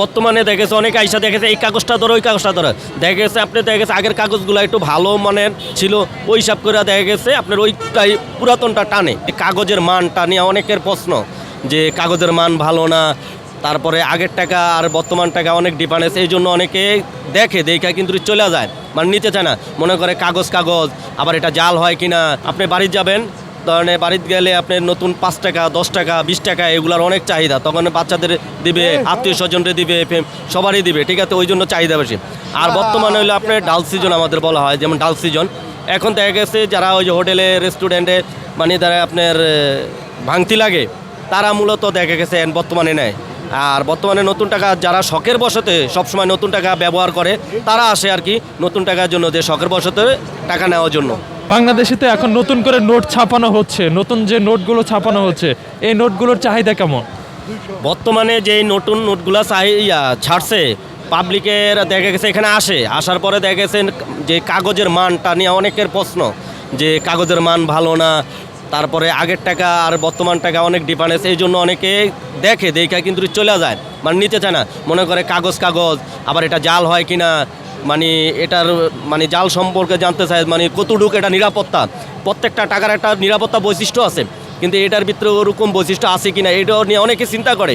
বর্তমানে দেখেছে, অনেক আইসা দেখেছে, এই কাগজটা ধরো, ওই কাগজটা ধরো। দেখা গেছে আপনি দেখা গেছে আগের কাগজগুলো একটু ভালো মানের ছিল, ওই হিসাব করে দেখা গেছে আপনার ওইটাই পুরাতনটা টানে। কাগজের মানটা নিয়ে অনেকের প্রশ্ন, যে কাগজের মান ভালো না, তারপরে আগের টাকা আর বর্তমান টাকা অনেক ডিফারেন্স এই জন্য অনেকে দেখে, দেখা কিন্তু চলে যায় মানে নিতে চায় না। মনে করে কাগজ কাগজ, আবার এটা জাল হয় কিনা, আপনি বাড়ি যাবেন ধরনের বাড়িতে গেলে আপনার নতুন পাঁচ টাকা দশ টাকা বিশ টাকা এগুলার অনেক চাহিদা। তখন বাচ্চাদের দিবে আত্মীয় স্বজনরে দিবে সবারই দিবে ঠিক আছে? ওই জন্য চাহিদা বেশি। আর বর্তমানে হলো আপনার ডাল সিজন আমাদের বলা হয় যেমন ডাল সিজন এখন দেখা গেছে যারা ওই যে হোটেলে রেস্টুরেন্টে মানে তারা আপনার ভাঙতি লাগে তারা মূলত দেখা গেছে বর্তমানে নেয়। আর বর্তমানে নতুন টাকা যারা শখের বসতে সবসময় নতুন টাকা ব্যবহার করে তারা আসে আর কি নতুন টাকার জন্য যে শখের বসতে টাকা নেওয়ার জন্য। বাংলাদেশে তো এখন নতুন করে নোট ছাপানো হচ্ছে। নতুন যে নোটগুলো ছাপানো হচ্ছে, এই নোটগুলোর চাহিদা কেমন? বর্তমানে যে নতুন নোটগুলো চাই ছাড়ছে, পাবলিকের দেখা গেছে এখানে আসে। আসার পরে দেখা গেছে যে কাগজের মানটা নিয়ে অনেকের প্রশ্ন, যে কাগজের মান ভালো না, তারপরে আগের টাকা আর বর্তমান টাকা অনেক ডিফারেন্স এই জন্য অনেকে দেখে, দেখা কিন্তু চলে যায়। মানে নিতে চায় না। মনে করে কাগজ কাগজ, আবার এটা জাল হয় কিনা মানে এটার মানে জাল সম্পর্কে জানতে চায় মানে কতটুকু এটা নিরাপত্তা? প্রত্যেকটা টাকার একটা নিরাপত্তা বৈশিষ্ট্য আছে, কিন্তু এটার ভিতরে ওরকম বৈশিষ্ট্য আছে কিনা, এটাও নিয়ে অনেকে চিন্তা করে।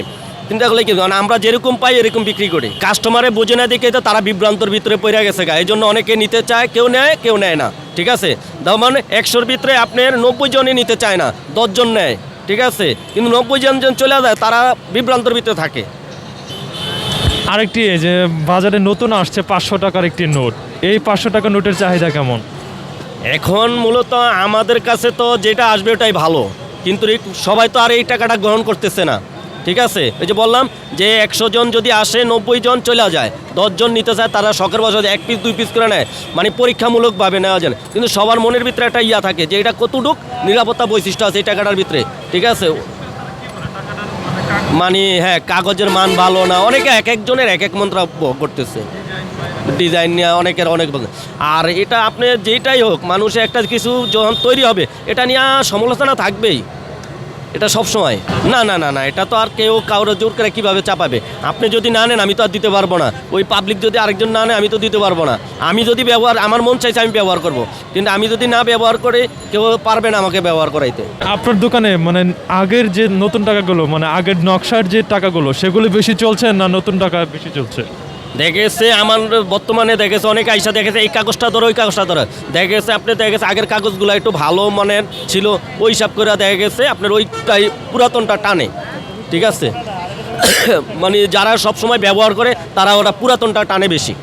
চিন্তা করলে কি কারণ আমরা যেরকম পাই এরকম বিক্রি করি। কাস্টমারে বোঝে না দেখে তারা বিভ্রান্তর ভিতরে পড়ে গেছে গা এই জন্য অনেকে নিতে চায়, কেউ নেয় কেউ নেয় না, ঠিক আছে? তার মানে একশোর ভিতরে আপনার নব্বই জনই নিতে চায় না, দশজন নেয়, ঠিক আছে? কিন্তু নব্বই জন চলে যায়, তারা বিভ্রান্তর ভিতরে থাকে। আরেকটি, এই যে বাজারে নতুন আসছে পাঁচশো টাকার একটি নোট। এই পাঁচশো টাকা নোটের চাহিদা কেমন? এখন মূলত আমাদের কাছে তো যেটা আসবে ওটাই ভালো। কিন্তু সবাই তো আর এই টাকাটা গ্রহণ করতেছে না। ঠিক আছে? ওই যে বললাম যে একশো জন যদি আসে, নব্বই জন চলে যায় দশজন নিতে চায়, তারা শখের বছর এক পিস দুই পিস করে নেয়। মানে পরীক্ষামূলকভাবে নেওয়া যায় কিন্তু সবার মনের ভিতরে একটা ইয়া থাকে যে এটা কতটুক নিরাপত্তা বৈশিষ্ট্য আছে এই টাকাটার ভিতরে। ঠিক আছে? মানে হ্যাঁ কাগজের মান ভালো না, অনেকে এক একজনের এক এক মন্তব্য করতেছে। ডিজাইন নিয়ে অনেকের অনেক আর এটা আপনি যেটাই হোক মানুষের একটা কিছু যখন তৈরি হবে, এটা নিয়ে সমালোচনা থাকবেই। এটা সব সময়। না না না না, এটা তো আর কেউ কারোর জোর করে কীভাবে চাপাবে? আপনি যদি না নেন, আমি তো আর দিতে পারব না। ওই পাবলিক যদি আরেকজন না নেয়, আমি তো দিতে পারব না। আমি যদি ব্যবহার, আমার মন চাইছে আমি ব্যবহার করব। কিন্তু আমি যদি না ব্যবহার করে, কেউ পারবে না আমাকে ব্যবহার করাইতে। আপনার দোকানে মানে আগের যে নতুন টাকাগুলো মানে আগের নকশার যে টাকাগুলো, সেগুলো বেশি চলছে না নতুন টাকা বেশি চলছে? দেখেছে আমার বর্তমানে দেখেছে, অনেক আইসা দেখেছে, এই কাগজটা ধরো, ওই কাগজটা ধরো। দেখেছে আপনি দেখেছে, আগের কাগজগুলো একটু ভালো মানের ছিল, ওই হিসাব করে দেখা গেছে আপনার ওইটাই পুরাতনটা টানে, ঠিক আছে? মানে যারা সব সময় ব্যবহার করে, তারা ওরা পুরাতনটা টানে বেশি।